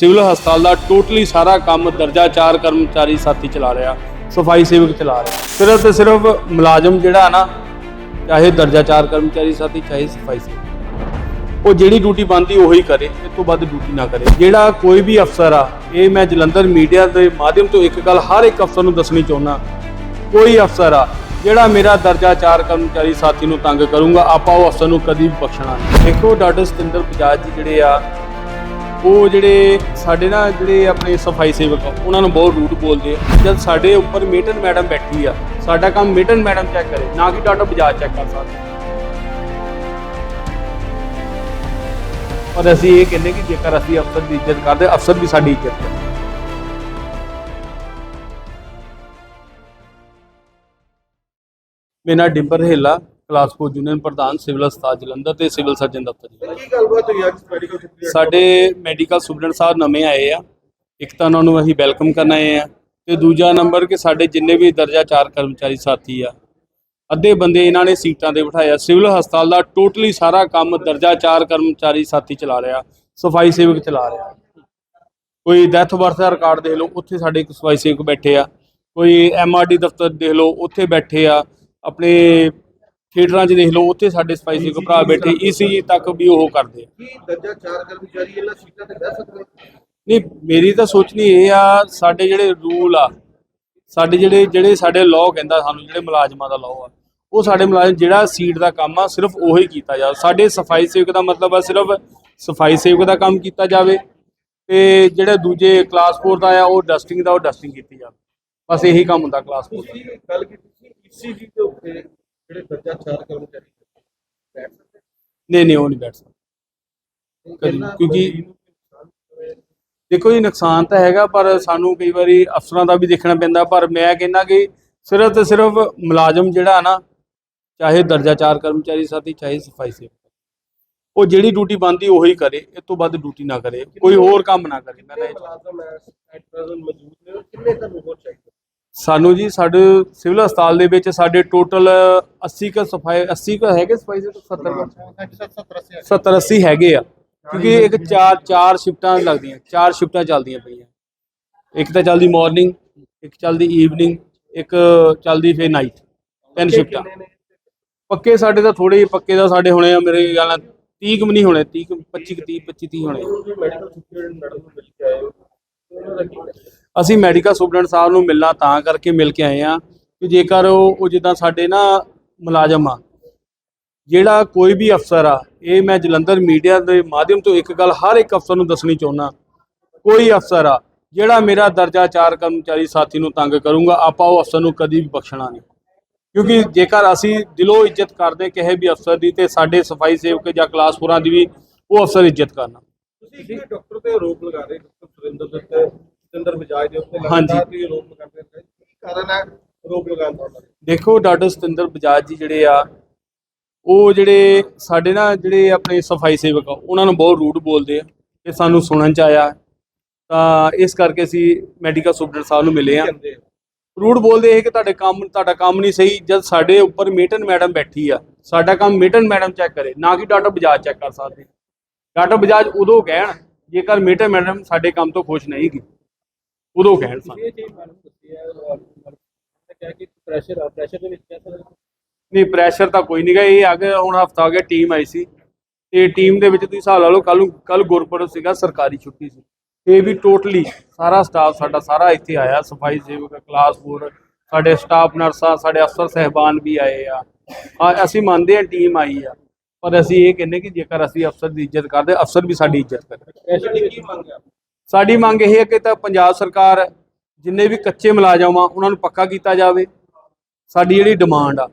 Civil ਹਸਪਤਾਲ ਦਾ totally ਸਾਰਾ ਕੰਮ ਦਰਜਾ 4 ਕਰਮਚਾਰੀ ਸਾਥੀ ਚਲਾ ਰਿਹਾ, ਸਫ਼ਾਈ ਸੇਵਕ ਚਲਾ ਰਿਹਾ। ਸਿਰਫ ਤੇ ਸਿਰਫ ਮੁਲਾਜ਼ਮ ਜਿਹੜਾ ਨਾ, ਚਾਹੇ ਦਰਜਾ 4 ਕਰਮਚਾਰੀ ਸਾਥੀ, ਚਾਹੇ ਸਫ਼ਾਈ ਸੇਵਕ। ਉਹ ਜਿਹੜੀ ਡਿਊਟੀ ਬੰਦੀ ਉਹੀ ਕਰੇ, ਇਸ ਤੋਂ ਵੱਧ ਡਿਊਟੀ ਨਾ ਕਰੇ। ਜਿਹੜਾ ਕੋਈ ਵੀ ਅਫਸਰ ਆ, ਇਹ ਮੈਂ ਜਲੰਧਰ ਮੀਡੀਆ ਦੇ ਮਾਧਿਅਮ ਤੋਂ ਇੱਕ ਗੱਲ ਹਰ ਇੱਕ ਅਫਸਰ ਨੂੰ ਦੱਸਣੀ ਚਾਹੁੰਦਾ, ਕੋਈ ਅਫਸਰ ਆ, ਜਿਹੜਾ ਮੇਰਾ ਦਰਜਾ 4 ਕਰਮਚਾਰੀ ਸਾਥੀ ਨੂੰ ਤੰਗ ਕਰੂੰਗਾ, ਆਪਾਂ ਉਹ ਅਫਸਰ ਨੂੰ ਕਦੀ ਵੀ ਬਖਸ਼ਣਾ ਨਹੀਂ। ਦੇਖੋ ਡਾਕਟਰ ਸਤਿੰਦਰ ਬਜਾਜ ਜੀ ਜਿਹੜੇ ਆ ਉਹ ਜਿਹੜੇ ਸਾਡੇ ਨਾ ਜਿਹੜੇ ਆਪਣੇ ਸਫ਼ਾਈ ਸੇਵਕ ਆ, ਉਹਨਾਂ ਨੂੰ ਬਹੁਤ ਰੂਟ ਬੋਲਦੇ ਆ। ਜਦ ਸਾਡੇ ਉੱਪਰ ਮੇਟਨ ਮੈਡਮ ਬੈਠੀ ਆ, ਸਾਡਾ ਕੰਮ ਮੇਟਨ ਮੈਡਮ ਚੈੱਕ ਕਰੇ, ਨਾ ਕਿ ਤੁਹਾਡਾ ਬਜਾਜ ਚੈੱਕ ਕਰ ਸਕਦਾ। ਪਰ ਅਸੀਂ ਇਹ ਕਹਿੰਦੇ ਕਿ ਜੇਕਰ ਅਸੀਂ ਅਫਸਰ ਦੀ ਇੱਜ਼ਤ ਕਰਦੇ, ਅਫਸਰ ਵੀ ਸਾਡੀ ਇੱਜ਼ਤ ਕਰਦੇ ਮੇਰਾ ਨਾਮ ਡਿੰਪਰ ਹੇਲਾ ਕਲਾਸ 4 ਯੂਨੀਅਨ ਪ੍ਰਧਾਨ ਸਿਵਲ ਹਸਪਤਾਲ ਜਲੰਧਰ ਤੇ ਸਿਵਲ ਸਰਜਨ ਦਫ਼ਤਰ ਜੀ। ਕੀ ਗੱਲਬਾਤ ਹੋਈ ਅੱਜ ਮੈਡੀਕਲ ਸਾਡੇ ਮੈਡੀਕਲ ਸਟੂਡੈਂਟ ਸਾਹਿਬ ਨਵੇਂ ਆਏ ਆ। ਇੱਕ ਤਾਂ ਉਹਨਾਂ ਨੂੰ ਅਸੀਂ ਵੈਲਕਮ ਕਰਨ ਆਏ ਆ ਤੇ ਦੂਜਾ ਨੰਬਰ ਕਿ ਸਾਡੇ ਜਿੰਨੇ ਵੀ ਦਰਜਾ 4 ਕਰਮਚਾਰੀ ਸਾਥੀ ਆ ਅੱਧੇ ਬੰਦੇ ਇਹਨਾਂ ਨੇ ਸੀਟਾਂ ਤੇ ਬਿਠਾਇਆ। ਸਿਵਲ ਹਸਪਤਾਲ ਦਾ ਟੋਟਲੀ ਸਾਰਾ ਕੰਮ ਦਰਜਾ 4 ਕਰਮਚਾਰੀ ਸਾਥੀ ਚਲਾ ਰਿਹਾ ਸਫ਼ਾਈ ਸੇਵਕ ਚਲਾ ਰਿਹਾ। ਕੋਈ ਡੈਥ ਬਰਥ ਦਾ ਰਿਕਾਰਡ ਦੇਖ ਲਓ ਉੱਥੇ ਸਾਡੇ ਇੱਕ ਸਫ਼ਾਈ ਸੇਵਕ ਬੈਠੇ ਆ। ਕੋਈ ਐਮਆਰਡੀ ਦਫ਼ਤਰ ਦੇਖ ਲਓ ਉੱਥੇ ਬੈਠੇ ਆ। ਆਪਣੇ ਥੀਏਟਰਾਂ 'ਚ ਦੇਖ ਲਓ ਉੱਥੇ ਸਾਡੇ ਸਫ਼ਾਈ ਸੇਵਕ ਭਰਾ ਬੈਠੇ ਈਸੀਜੀ ਤੱਕ ਵੀ ਉਹ ਕਰਦੇ ਆ। ਕੀ ਦਰਜਾ 4 ਕਰਮਚਾਰੀ ਇਹਨਾਂ ਸੀਟਾਂ ਤੇ ਬਹਿ ਸਕਦੇ ਨਹੀਂ ਮੇਰੀ ਤਾਂ ਸੋਚਣੀ ਇਹ ਆ ਸਾਡੇ ਜਿਹੜੇ ਰੂਲ ਆ ਸਾਡੇ ਜਿਹੜੇ ਜਿਹੜੇ ਸਾਡੇ ਲਾਅ ਕਹਿੰਦਾ ਸਾਨੂੰ ਜਿਹੜੇ ਮੁਲਾਜ਼ਮਾਂ ਦਾ ਲਾਅ ਆ ਉਹ ਸਾਡੇ ਮੁਲਾਜ਼ਮ ਜਿਹੜਾ ਸੀਟ ਦਾ ਕੰਮ ਆ ਸਿਰਫ ਉਹੀ ਕੀਤਾ ਜਾ ਸਾਡੇ ਸਫ਼ਾਈ ਸੇਵਕ ਦਾ ਮਤਲਬ ਆ ਸਿਰਫ ਸਫ਼ਾਈ ਸੇਵਕ ਦਾ ਕੰਮ ਕੀਤਾ ਜਾਵੇ ਤੇ ਜਿਹੜੇ ਦੂਜੇ ਕਲਾਸ 4 ਦਾ ਆ ਉਹ ਡਸਟਿੰਗ ਦਾ ਉਹ ਡਸਟਿੰਗ ਕੀਤੀ ਜਾਵੇ। ਬਸ ਇਹੀ ਕੰਮ ਹੁੰਦਾ ਕਲਾਸ 4 ਦਾ। ਤੁਸੀਂ ਗੱਲ ਕੀਤੀ ਸੀ ਈਸੀਜੀ ਦੇ ਉੱਤੇ ਜਿਹੜੇ ਦਰਜਾ 4 ਕਰਮਚਾਰੀ ਬੈਠ ਸਕਦੇ ਨਹੀਂ ਨਹੀਂ ਉਹ ਨਹੀਂ ਬੈਠ ਸਕਦਾ ਕਿਉਂਕਿ-। ਦੇਖੋ ਜੀ ਨੁਕਸਾਨ ਤਾਂ ਹੈਗਾ ਪਰ ਸਾਨੂੰ ਕਈ ਵਾਰੀ ਅਫਸਰਾਂ ਦਾ ਵੀ ਦੇਖਣਾ ਪੈਂਦਾ ਪਰ ਮੈਂ ਕਹਿੰਦਾ ਕਿ ਸਿਰਫ ਤੇ ਸਿਰਫ ਮੁਲਾਜ਼ਮ ਜਿਹੜਾ ਨਾ ਚਾਹੇ ਦਰਜਾ 4 ਕਰਮਚਾਰੀ ਸਾਥੀ ਚਾਹੇ ਸਫ਼ਾਈ ਸੇਵਕ ਉਹ ਜਿਹੜੀ ਡਿਊਟੀ ਬੰਦੀ ਉਹੀ ਕਰੇ ਇਸ ਤੋਂ ਵੱਧ ਡਿਊਟੀ ਨਾ ਕਰੇ ਕੋਈ ਹੋਰ ਕੰਮ ਨਾ ਕਰੇ ਮੈਂ ਤਾਂ। ਮੁਲਾਜ਼ਮ ਐਟ ਪ੍ਰੈਜ਼ੈਂਟ ਮੌਜੂਦ ਨੇ ਕਿੰਨੇ ਤੁਹਾਨੂੰ ਹੋਰ ਚਾਹੀਦੇ ਸਾਨੂੰ ਜੀ ਸਾਡੇ ਸਿਵਲ ਹਸਪਤਾਲ ਦੇ ਵਿੱਚ ਸਾਡੇ ਟੋਟਲ 80 ਕ ਸਫ਼ਾਈ 80 ਕ ਹੈਗੇ ਸਫ਼ਾਈ ਸੇਵਕ 70 ਕੁ? 70 80 ਹੈਗੇ ਆ। ਕਿਉਂਕਿ ਇੱਕ ਚਾਰ ਚਾਰ ਸ਼ਿਫਟਾਂ ਲੱਗਦੀਆਂ ਚਾਰ ਸ਼ਿਫਟਾਂ ਚੱਲਦੀਆਂ ਪਈਆਂ। ਇੱਕ ਤਾਂ ਚੱਲਦੀ ਮਾਰਨਿੰਗ ਇੱਕ ਚੱਲਦੀ ਈਵਨਿੰਗ ਇੱਕ ਚੱਲਦੀ ਫੇ ਨਾਈਟ ਤਿੰਨ ਸ਼ਿਫਟਾਂ। ਪੱਕੇ ਸਾਡੇ ਤਾਂ ਥੋੜੇ ਪੱਕੇ ਦਾ ਸਾਡੇ ਹੋਣੇ ਆ ਮੇਰੇ ਨਾਲ 30 ਕੁ ਵੀ ਨਹੀਂ ਹੋਣੇ 30 ਕੁ, 25 ਕੁ, 30 25 30 ਹੋਣੇ। ਮੈਡੀਕਲ ਮੈਡਮ ਨੂੰ ਮਿਲ ਕੇ ਆਏ ਹੋ ਦਾ? ਅਸੀਂ ਮੈਡੀਕਲ ਸੁਪਰਡੈਂਟ ਸਾਹਿਬ ਨੂੰ ਮਿਲਣਾ ਤਾਂ ਕਰਕੇ ਮਿਲ ਕੇ ਆਏ ਆ ਕਿ ਜੇਕਰ ਉਹ ਜਿੱਦਾਂ ਸਾਡੇ ਨਾ ਮੁਲਾਜ਼ਮ ਆ, ਜਿਹੜਾ ਕੋਈ ਵੀ ਅਫਸਰ ਆ, ਇਹ ਮੈਂ ਜਲੰਧਰ ਮੀਡੀਆ ਦੇ ਮਾਧਿਅਮ ਤੋਂ ਇੱਕ ਗੱਲ ਹਰ ਇੱਕ ਅਫਸਰ ਨੂੰ ਦੱਸਣੀ ਚਾਹੁੰਦਾ, ਕੋਈ ਅਫਸਰ ਆ, ਜਿਹੜਾ ਮੇਰਾ ਦਰਜਾ 4 ਕਰਮਚਾਰੀ ਸਾਥੀ ਨੂੰ ਤੰਗ ਕਰੂੰਗਾ, ਆਪਾਂ ਉਹ ਅਫਸਰ ਨੂੰ ਕਦੀ ਵੀ ਬਖਸ਼ਣਾ ਨਹੀਂ। ਕਿਉਂਕਿ ਜੇਕਰ ਅਸੀਂ ਦਿਲੋਂ ਇੱਜ਼ਤ ਕਰਦੇ ਕਿਸੇ ਵੀ ਅਫਸਰ ਦੀ ਤੇ ਸਾਡੇ ਸਫ਼ਾਈ ਸੇਵਕ ਜਾਂ ਕਲਾਸਪੁਰਾਂ ਦੀ ਵੀ ਉਹ ਅਫਸਰ ਇੱਜ਼ਤ ਕਰਨਾ। ਤੁਸੀਂ ਡਾਕਟਰ ਤੇ ਆਰੋਪ ਲਗਾ ਰਹੇ ਡਾਕਟਰ ਸੁਰਿੰਦਰ ਦੇ ਸੁਰਿੰਦਰ ਬਜਾਜ ਦੇ ਉੱਤੇ ਹਾਂਜੀ। ਲਗਾਤਾਰ ਤੁਸੀਂ ਆਰੋਪ ਲਗਾਉਂਦੇ ਰਹੇ ਕੀ ਕਾਰਨ ਹੈ? ਆਰੋਪ ਲਗਾਉਣ ਦਾ? ਦੇਖੋ ਡਾਕਟਰ ਸਤਿੰਦਰ ਬਜਾਜ ਜੀ ਜਿਹੜੇ ਆ ਉਹ ਜਿਹੜੇ ਸਾਡੇ ਨਾ ਜਿਹੜੇ ਆਪਣੇ ਸਫ਼ਾਈ ਸੇਵਕ ਆ ਉਹਨਾਂ ਨੂੰ ਬਹੁਤ ਰੂਡ ਬੋਲਦੇ ਆ ਇਹ ਸਾਨੂੰ ਸੁਣਨ ਚ ਆਇਆ। ਤਾਂ ਇਸ ਕਰਕੇ ਅਸੀਂ ਮੈਡੀਕਲ ਸੁਪਰਡੈਂਟ ਸਾਹਿਬ ਨੂੰ ਮਿਲੇ ਆ। ਕਹਿੰਦੇ ਆ। ਰੂਡ ਬੋਲਦੇ ਇਹ ਕਿ ਤੁਹਾਡੇ ਕੰਮ ਤੁਹਾਡਾ ਕੰਮ ਨਹੀਂ ਸਹੀ ਜਦ ਸਾਡੇ ਉੱਪਰ ਮੇਟਨ ਮੈਡਮ ਬੈਠੀ ਆ। ਸਾਡਾ ਕੰਮ ਮੇਟਨ ਮੈਡਮ ਚੈੱਕ ਕਰੇ ਨਾ ਕਿ ਡਾਕਟਰ ਬਜਾਜ ਚੈੱਕ ਕਰ ਸਕਦੇ। ਡਾਕਟਰ ਬਜਾਜ ਉਦੋਂ ਕਹਿਣ ਜੇਕਰ ਮੇਟਨ ਮੈਡਮ ਸਾਡੇ ਕੰਮ ਤੋਂ ਖੁਸ਼ ਨਹੀਂ ਉਦੋਂ ਕਹਿਣ ਸਾਨੂੰ। ਇਹ ਚੀਜ਼ ਮੈਨੂੰ ਦੱਸੀ ਹੈ ਮੈਡਮ ਨੇ ਕਿਹਾ ਕਿ ਪ੍ਰੈਸ਼ਰ ਆ ਪ੍ਰੈਸ਼ਰ ਦੇ ਵਿੱਚ ਕਿਹਾ ਨਹੀਂ ਪ੍ਰੈਸ਼ਰ ਤਾਂ ਕੋਈ ਨਹੀਂਗਾ ਇਹ ਅੱਗੇ ਹੁਣ ਹਫਤਾ ਹੋ ਗਿਆ ਟੀਮ ਆਈ ਸੀ। ਤੇ ਟੀਮ ਦੇ ਵਿੱਚ ਤੁਸੀਂ ਹਿਸਾਬ ਲਾ ਲਓ ਕੱਲ ਨੂੰ ਕੱਲ ਗੁਰਪੁਰਬ ਸੀਗਾ ਸਰਕਾਰੀ ਛੁੱਟੀ ਸੀ। ਇਹ ਵੀ ਟੋਟਲੀ ਸਾਰਾ ਸਟਾਫ ਸਾਡਾ ਸਾਰਾ ਇੱਥੇ ਆਇਆ ਸਫ਼ਾਈ ਸੇਵਕ ਕਲਾਸ 4 ਸਾਡੇ ਸਟਾਫ ਨਰਸਾਂ ਸਾਡੇ ਅਫਸਰ ਸਹਿਬਾਨ ਵੀ ਆਏ ਆ। ਆ ਅਸੀਂ ਮੰਨਦੇ ਹਾਂ ਟੀਮ ਆਈ ਆ ਪਰ ਅਸੀਂ ਇਹ ਕਹਿੰਦੇ ਕਿ ਜੇਕਰ ਅਸੀਂ ਅਫਸਰ ਦੀ ਇੱਜ਼ਤ ਕਰਦੇ ਅਫਸਰ ਵੀ ਸਾਡੀ ਇੱਜ਼ਤ ਕਰੇ। ਪ੍ਰੈਸ਼ਰ ਦੀ ਕੀ ਮੰਗ ਹੈ? ਸਾਡੀ ਮੰਗ ਇਹ ਹੈ ਕਿ ਤਾਂ ਪੰਜਾਬ ਸਰਕਾਰ ਜਿੰਨੇ ਵੀ ਕੱਚੇ ਮੁਲਾਜ਼ਮ ਆ ਉਹਨਾਂ ਨੂੰ ਪੱਕਾ ਕੀਤਾ ਜਾਵੇ। ਸਾਡੀ ਜਿਹੜੀ ਡਿਮਾਂਡ ਆ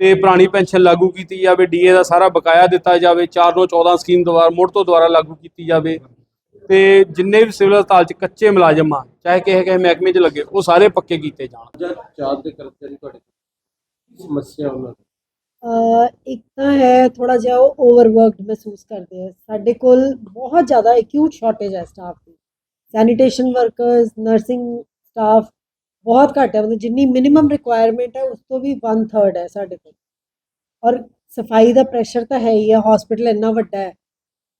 ਤੇ ਪੁਰਾਣੀ ਪੈਨਸ਼ਨ ਲਾਗੂ ਕੀਤੀ ਜਾਵੇ ਡੀਏ ਦਾ ਸਾਰਾ ਬਕਾਇਆ ਦਿੱਤਾ ਜਾਵੇ 4 ਤੋਂ 14 ਸਕੀਮ ਦੁਬਾਰਾ ਮੁੜ ਤੋਂ ਦੁਬਾਰਾ ਲਾਗੂ ਕੀਤੀ ਜਾਵੇ। ਤੇ ਜਿੰਨੇ ਵੀ ਸਿਵਲ ਹਸਪਤਾਲ 'ਚ ਕੱਚੇ ਮੁਲਾਜ਼ਮ ਆ ਚਾਹੇ ਕਿਸੇ ਕਿਸੇ ਮਹਿਕਮੇ 'ਚ ਲੱਗੇ ਉਹ ਸਾਰੇ ਪੱਕੇ ਕੀਤੇ ਜਾਣ। ਚਾਰ ਦੇ ਕਰਮਚਾਰੀ ਤੁਹਾਡੇ ਸਮੱਸਿਆ ਉਹਨਾਂ ਦੀ? ਇੱਕ ਤਾਂ ਹੈ ਥੋੜਾ ਜਿਹਾ ਉਹ ਓਵਰਵਰਕਡ ਮਹਿਸੂਸ ਕਰਦੇ ਆ। ਸਾਡੇ ਕੋਲ ਬਹੁਤ ਜ਼ਿਆਦਾ ਐਕਿਊਟ ਸ਼ਾਰਟੇਜ ਹੈ ਸਟਾਫ ਦੀ ਸੈਨੀਟੇਸ਼ਨ ਵਰਕਰਸ ਨਰਸਿੰਗ ਸਟਾਫ ਬਹੁਤ ਘੱਟ ਹੈ ਮਤਲਬ ਜਿੰਨੀ ਮਿਨੀਮਮ ਰਿਕੁਆਇਰਮੈਂਟ ਹੈ ਉਸ ਤੋਂ ਵੀ 1/3 ਹੈ ਸਾਡੇ ਕੋਲ ਔਰ ਸਫ਼ਾਈ ਦਾ ਪ੍ਰੈਸ਼ਰ ਤਾਂ ਹੈ ਹੀ ਹੈ ਹਸਪੀਟਲ ਇੰਨਾ ਵੱਡਾ ਹੈ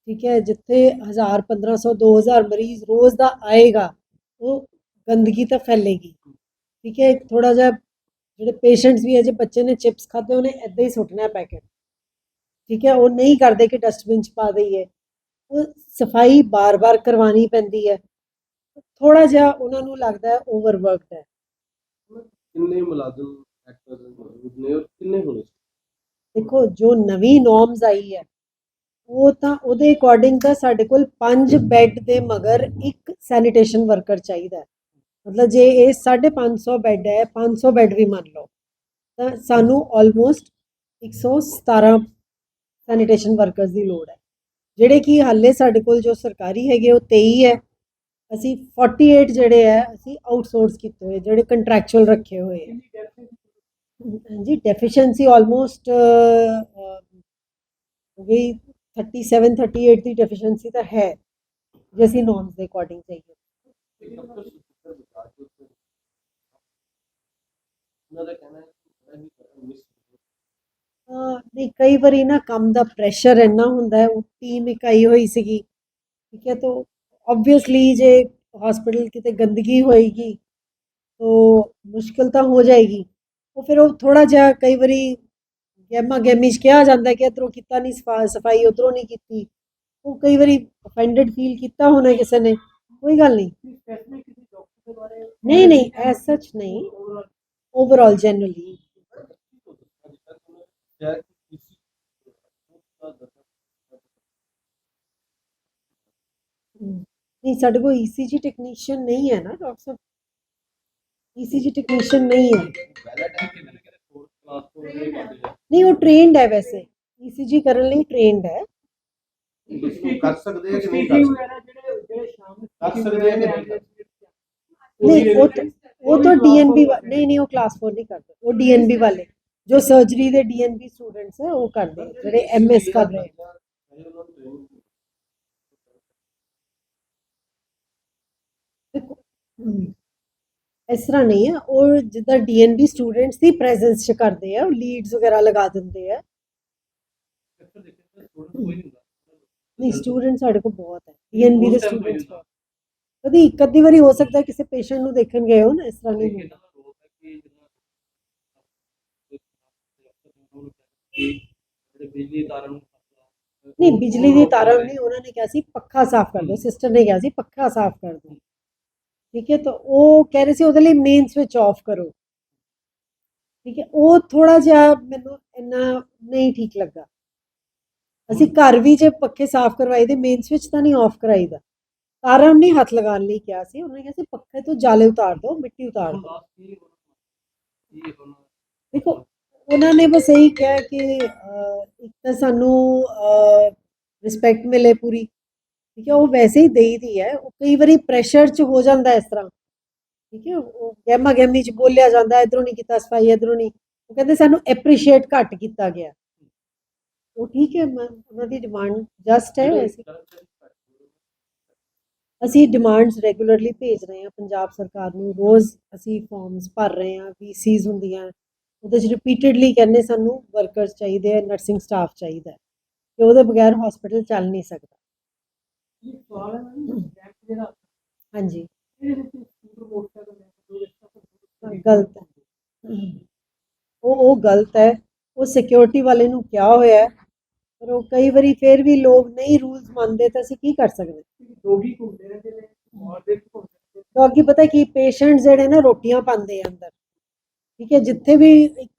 ਠੀਕ ਹੈ ਜਿੱਥੇ 1000 1500 2000 ਮਰੀਜ਼ ਰੋਜ਼ ਦਾ ਆਏਗਾ ਉਹ ਗੰਦਗੀ ਤਾਂ ਫੈਲੇਗੀ ਠੀਕ ਹੈ ਥੋੜਾ ਜਿਹਾ ਜਿਹੜੇ ਪੇਸ਼ੈਂਟਸ ਵੀ ਹੈ ਜੇ ਬੱਚੇ ਨੇ ਚਿਪਸ ਖਾਦੇ ਉਹਨੇ ਐਦਾਂ ਹੀ ਸੁੱਟਣਾ ਹੈ ਪੈਕੇਟ ਠੀਕ ਹੈ ਉਹ ਨਹੀਂ ਕਰਦੇ ਕਿ ਡਸਟਬਿਨ ਚ ਪਾ ਦਈਏ ਉਹ ਸਫ਼ਾਈ ਬਾਰ-ਬਾਰ ਕਰਵਾਉਣੀ ਪੈਂਦੀ ਹੈ ਥੋੜਾ ਜਿਹਾ ਉਹਨਾਂ ਨੂੰ ਲੱਗਦਾ ਹੈ ਓਵਰਵਰਕਡ ਹੈ। ਕਿੰਨੇ ਮੁਲਾਜ਼ਮ ਐਕਟਰਸ ਮੌਜੂਦ ਨੇ ਔਰ ਕਿੰਨੇ ਹੋਣੇ ਦੇਖੋ ਜੋ ਨਵੀਂ ਨੋਰਮਸ ਆਈ ਹੈ ਉਹ ਤਾਂ ਉਹਦੇ ਅਕੋਰਡਿੰਗ ਤਾਂ ਸਾਡੇ ਕੋਲ 5 ਬੈੱਡ ਦੇ ਮਗਰ ਇੱਕ ਸੈਨੀਟੇਸ਼ਨ ਵਰਕਰ ਚਾਹੀਦਾ ਮਤਲਬ ਜੇ ਇਹ 550 ਬੈੱਡ ਹੈ 500 ਬੈੱਡ ਵੀ ਮੰਨ ਲਓ ਤਾਂ ਸਾਨੂੰ ਆਲਮੋਸਟ 117 ਸੈਨੀਟੇਸ਼ਨ ਵਰਕਰਸ ਦੀ ਲੋੜ ਹੈ। ਜਿਹੜੇ ਕਿ ਹਾਲੇ ਸਾਡੇ ਕੋਲ ਜੋ ਸਰਕਾਰੀ ਹੈਗੇ ਉਹ 23 ਹੈ। ਅਸੀਂ 48 ਜਿਹੜੇ ਹੈ ਅਸੀਂ ਆਊਟਸੋਰਸ ਕੀਤੇ ਹੋਏ ਜਿਹੜੇ ਕੰਟਰੈਕਚੁਅਲ ਰੱਖੇ ਹੋਏ ਹੈ ਹਾਂਜੀ ਡੈਫੀਸ਼ੀਐਂਸੀ ਆਲਮੋਸਟ ਹੋ ਗਈ 37 38 ਦੀ ਡੈਫੀਸ਼ੀਐਂਸੀ ਤਾਂ ਹੈ ਜੇ ਅਸੀਂ ਨੋਰਮਸ ਦੇ ਅਕੋਰਡਿੰਗ ਚਾਹੀਏ ਡਾਕਟਰ ਸੁਖਿੰਦਰ ਬਜਾਜ ਜੋ ਉੱਥੇ ਉਹਨਾਂ ਦਾ ਕਹਿਣਾ ਹੈ ਕਿ ਬੜਾ ਹੀ ਮਿਸ ਅਹ ਨਹੀਂ ਕਈ ਵਾਰੀ ਨਾ ਕੰਮ ਦਾ ਪ੍ਰੈਸ਼ਰ ਇੰਨਾ ਹੁੰਦਾ ਹੈ ਉਹ ਟੀਮ ਇਕਾਈ ਹੋਈ ਸੀਗੀ ਠੀਕ ਹੈ ਤਾਂ ਆਬਵੀਅਸਲੀ ਜੇ ਹਸਪੀਟਲ ਕਿਤੇ ਗੰਦਗੀ ਹੋਏਗੀ ਤਾਂ ਮੁਸ਼ਕਿਲ ਤਾਂ ਹੋ ਜਾਏਗੀ ਉਹ ਫਿਰ ਉਹ ਥੋੜਾ ਜਿਹਾ ਕਈ ਵਾਰੀ ਗੈਮਾ ਗੈਮੀ 'ਚ ਕਿਹਾ ਜਾਂਦਾ ਕਿ ਇੱਧਰੋਂ ਕੀਤਾ ਨਹੀਂ ਸਫਾ ਸਫ਼ਾਈ ਉਧਰੋਂ ਨਹੀਂ ਕੀਤੀ ਉਹ ਕਈ ਵਾਰੀ ਅਫੈਂਡਡ ਫੀਲ ਕੀਤਾ ਹੋਣਾ ਕਿਸੇ ਨੇ ਕੋਈ ਗੱਲ ਨਹੀਂ ਨਹੀਂ ਨਹੀਂ ਐਸ ਸੱਚ ਨਹੀਂ ਓਵਰਆਲ ਜਨਰਲੀ ਨਹੀਂ ਸਾਡੇ ਕੋਲ ਈਸੀਜੀ ਟੈਕਨੀਸ਼ੀਅਨ ਨਹੀਂ ਹੈ ਨਾ ਡਾਕਟਰ ਸਾਹਿਬ ਈਸੀਜੀ ਟੈਕਨੀਸ਼ੀਅਨ ਨਹੀਂ ਹੈ ਨਹੀਂ ਉਹ ਟ੍ਰੇਨਡ ਹੈ ਵੈਸੇ ਈਸੀਜੀ ਕਰਨ ਲਈ ਟ੍ਰੇਨਡ ਹੈ ਕਰ ਸਕਦੇ ਆ ਕਿ ਨਹੀਂ ਕਰ ਸਕਦੇ ਕਰ ਸਕਦੇ ਆ ਕਿ ਨਹੀਂ ਕਰ ਸਕਦੇ ਨਹੀਂ ਉਹ ਤਾਂ- ਉਹ ਤਾਂ ਡੀਐਨਬੀ ਨਹੀਂ ਨਹੀਂ ਉਹ ਕਲਾਸ 4 ਨਹੀਂ ਕਰਦੇ ਉਹ ਡੀਐਨਬੀ ਵਾਲੇ ਜੋ ਸਰਜਰੀ ਦੇ ਡੀਐਨਬੀ ਸਟੂਡੈਂਟਸ ਹੈ ਉਹ ਕਰਦੇ ਹੈ, ਜਿਹੜੇ ਐਮਐਸ ਕਰ ਰਹੇ ਹੈ। ਦੇਖੋ, ਹਮ, ਇਸ ਤਰ੍ਹਾਂ ਨਹੀਂ ਹੈ ਉਹ ਜਿੱਦਾਂ ਡੀਐਨਬੀ ਸਟੂਡੈਂਟਸ ਦੀ ਪ੍ਰੈਜ਼ੈਂਸ ਚ ਕਰਦੇ ਆ ਉਹ ਲੀਡਸ ਵਗੈਰਾ ਲਗਾ ਦਿੰਦੇ ਆ। ਨਹੀਂ ਸਟੂਡੈਂਟ ਸਾਡੇ ਕੋਲ ਬਹੁਤ ਹੈ। ਡੀਐਨਬੀ ਦੇ ਸਟੂਡੈਂਟਸ ਕਦੀ ਇੱਕ ਅੱਧੀ ਵਾਰੀ ਹੋ ਸਕਦਾ ਹੈ ਕਿਸੇ ਪੇਸ਼ੈਂਟ ਨੂੰ ਦੇਖਣ ਗਏ ਹੋ ਨਾ ਇਸ ਤਰ੍ਹਾਂ ਨਹੀਂ ਹੁੰਦਾ। ਬਿਜਲੀ ਤਾਰਾਂ ਨੂੰ ਨਹੀਂ ਬਿਜਲੀ ਦੀ ਤਾਰਾਂ ਨਹੀਂ ਉਹਨਾਂ ਨੇ ਕਿਹਾ ਸੀ ਪੱਖਾ ਸਾਫ਼ ਕਰ ਦਿਓ। ਸਿਸਟਰ ਨੇ ਕਿਹਾ ਸੀ ਪੱਖਾ ਸਾਫ਼ ਕਰ ਦਿਓ। ਠੀਕ ਹੈ ਤਾਂ ਉਹ ਕਹਿ ਰਹੇ ਸੀ ਉਹਦੇ ਲਈ ਮੇਨ ਸਵਿਚ ਆਫ ਕਰੋ। ਠੀਕ ਹੈ ਉਹ ਥੋੜਾ ਜਿਹਾ ਮੈਨੂੰ ਇੰਨਾ ਨਹੀਂ ਠੀਕ ਲੱਗਾ। ਅਸੀਂ ਘਰ ਵੀ ਜੇ ਪੱਖੇ ਸਾਫ਼ ਕਰਵਾਈ ਦੇ ਮੇਨ ਸਵਿਚ ਤਾਂ ਨਹੀਂ ਆਫ ਕਰਾਈਦਾ ਤਾਰਾਂ ਨੂੰ ਨਹੀਂ ਹੱਥ ਲਗਾਉਣ ਲਈ ਕਿਹਾ ਸੀ ਉਹਨਾਂ ਨੇ ਕਿਹਾ ਸੀ ਪੱਖੇ ਤੋਂ ਜਾਲੇ ਉਤਾਰ ਦਿਓ ਮਿੱਟੀ ਉਤਾਰ ਦਿਓ ਦੇਖੋ ਉਹਨਾਂ ਨੇ ਬਸ ਇਹੀ ਕਿਹਾ ਕਿ ਇੱਕ ਤਾਂ ਸਾਨੂੰ ਰਿਸਪੈਕਟ ਮਿਲੇ ਪੂਰੀ। ਠੀਕ ਹੈ ਉਹ ਵੈਸੇ ਹੀ ਦੇਈਦੀ ਹੈ ਉਹ ਕਈ ਵਾਰੀ ਪ੍ਰੈਸ਼ਰ 'ਚ ਹੋ ਜਾਂਦਾ ਇਸ ਤਰ੍ਹਾਂ। ਠੀਕ ਹੈ ਉਹ ਗਹਿਮਾ ਗਹਿਮੀ 'ਚ ਬੋਲਿਆ ਜਾਂਦਾ ਇਧਰੋਂ ਨਹੀਂ ਕੀਤਾ ਸਫ਼ਾਈ ਇਧਰੋਂ ਨਹੀਂ। ਉਹ ਕਹਿੰਦੇ ਸਾਨੂੰ ਐਪਰੀਸ਼ੀਏਟ ਘੱਟ ਕੀਤਾ ਗਿਆ। ਉਹ ਠੀਕ ਹੈ ਉਹਨਾਂ ਦੀ ਡਿਮਾਂਡ ਜਸਟ ਹੈ ਅਸੀਂ ਡਿਮਾਂਡਸ ਰੈਗੂਲਰਲੀ ਭੇਜ ਰਹੇ ਹਾਂ ਪੰਜਾਬ ਸਰਕਾਰ ਨੂੰ ਰੋਜ਼ ਅਸੀਂ ਫਾਰਮਸ ਭਰ ਰਹੇ ਹਾਂ ਵੀਸੀਜ਼ ਹੁੰਦੀਆਂ। ਉਹਦੇ 'ਚ ਰਿਪੀਟਡਲੀ ਕਹਿੰਦੇ ਸਾਨੂੰ ਵਰਕਰਸ ਚਾਹੀਦੇ ਆ ਨਰਸਿੰਗ ਸਟਾਫ ਚਾਹੀਦਾ ਤੇ ਉਹਦੇ ਬਗੈਰ ਹਸਪੀਟਲ ਚੱਲ ਨਹੀਂ ਸਕਦਾ। ਹਾਂਜੀ। ਗਲਤ ਹੈ। ਉਹ ਉਹ ਗਲਤ ਹੈ। ਉਹ ਸਿਕਿਉਰਿਟੀ ਵਾਲੇ ਨੂੰ ਕਿਹਾ ਹੋਇਆ ਹੈ। ਪਰ ਉਹ ਕਈ ਵਾਰੀ ਫਿਰ ਵੀ ਲੋਕ ਨਹੀਂ ਰੂਲਸ ਮੰਨਦੇ ਤਾਂ ਅਸੀਂ ਕੀ ਕਰ ਸਕਦੇ? ਰੋਗੀ ਘੁੰਮਦੇ ਰਹਿੰਦੇ ਨੇ ਔਰ ਦੇਖ ਘੁੰਮਦੇ ਕਿਉਂਕਿ ਪਤਾ ਕੀ ਪੇਸ਼ੈਂਟ ਜਿਹੜੇ ਨਾ ਰੋਟੀਆਂ ਪਾਉਂਦੇ ਆ ਅੰਦਰ। ਠੀਕ ਹੈ ਜਿੱਥੇ ਵੀ ਇੱਕ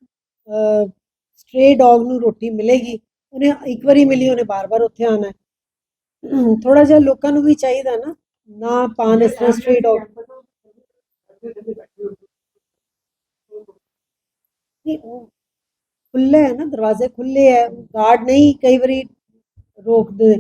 ਸਟ੍ਰੇ ਡੌਗ ਨੂੰ ਰੋਟੀ ਮਿਲੇਗੀ ਉਹਨੇ ਇੱਕ ਵਾਰੀ ਮਿਲੀ ਉਹਨੇ ਬਾਰ-ਬਾਰ ਉੱਥੇ ਆਣਾ ਹੈ। ਥੋੜਾ ਜਿਹਾ ਲੋਕਾਂ ਨੂੰ ਵੀ ਚਾਹੀਦਾ ਨਾ ਨਾ ਪਾਣ ਇਸ ਤਰ੍ਹਾਂ ਸਟ੍ਰੇ ਡੌਗ ਖੁੱਲੇ ਹੈ ਨਾ, ਦਰਵਾਜ਼ੇ ਖੁੱਲੇ ਹੈ ਗਾਰਡ ਨਹੀਂ ਕਈ ਵਾਰੀ ਰੋਕਦੇ।